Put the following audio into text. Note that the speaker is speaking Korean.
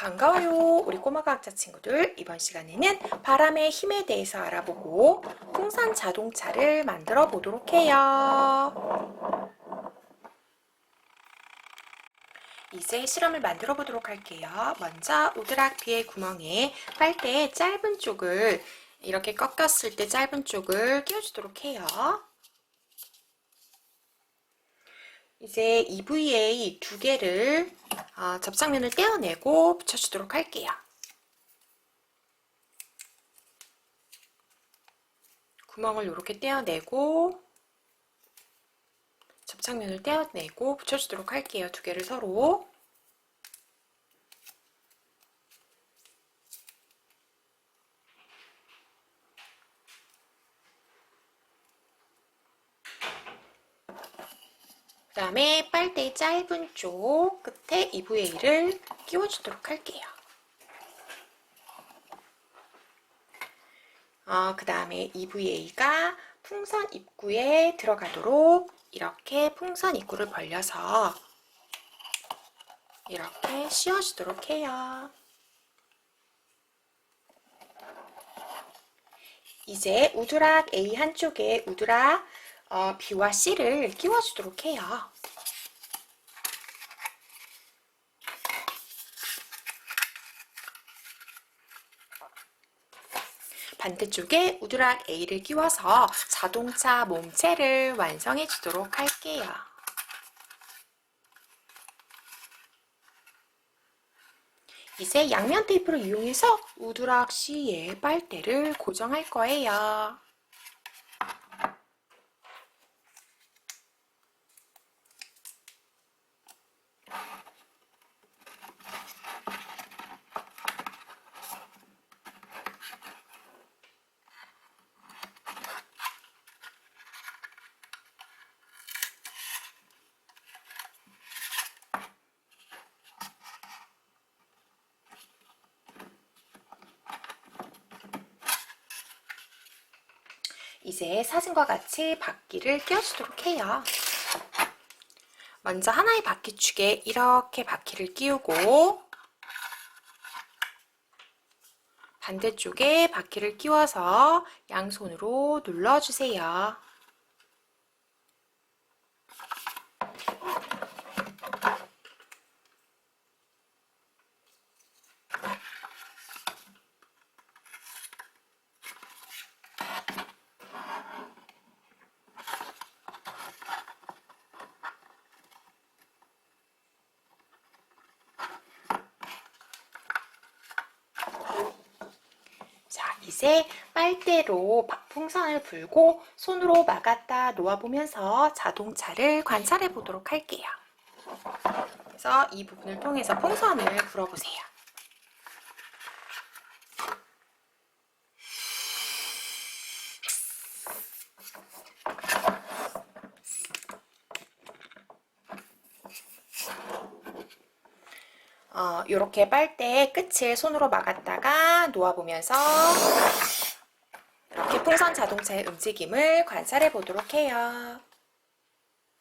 반가워요. 우리 꼬마 과학자 친구들. 이번 시간에는 바람의 힘에 대해서 알아보고 풍선 자동차를 만들어 보도록 해요. 이제 실험을 만들어 보도록 할게요. 먼저 오드락 비의 구멍에 빨대의 짧은 쪽을 이렇게 꺾였을 때 짧은 쪽을 끼워주도록 해요. 이제 EVA 두 개를 어, 접착면을 떼어내고 붙여주도록 할게요. 구멍을 이렇게 떼어내고 접착면을 떼어내고 붙여주도록 할게요. 두 개를 서로. 다음에 빨대의 짧은 쪽 끝에 EVA를 끼워주도록 할게요. 어, 그 다음에 EVA가 풍선 입구에 들어가도록 이렇게 풍선 입구를 벌려서 이렇게 씌워주도록 해요. 이제 우드락 A 한쪽에 우드락 어, B와 C를 끼워주도록 해요. 반대쪽에 우드락 A를 끼워서 자동차 몸체를 완성해 주도록 할게요. 이제 양면 테이프를 이용해서 우드락 C의 빨대를 고정할 거예요. 이제 사진과 같이 바퀴를 끼워주도록 해요. 먼저 하나의 바퀴축에 이렇게 바퀴를 끼우고 반대쪽에 바퀴를 끼워서 양손으로 눌러주세요. 자, 이제 빨대로 풍선을 불고 손으로 막았다 놓아보면서 자동차를 관찰해 보도록 할게요. 그래서 이 부분을 통해서 풍선을 불어보세요. 어, 이렇게 빨대 끝을 손으로 막았다가 놓아보면서 이렇게 풍선 자동차의 움직임을 관찰해 보도록 해요.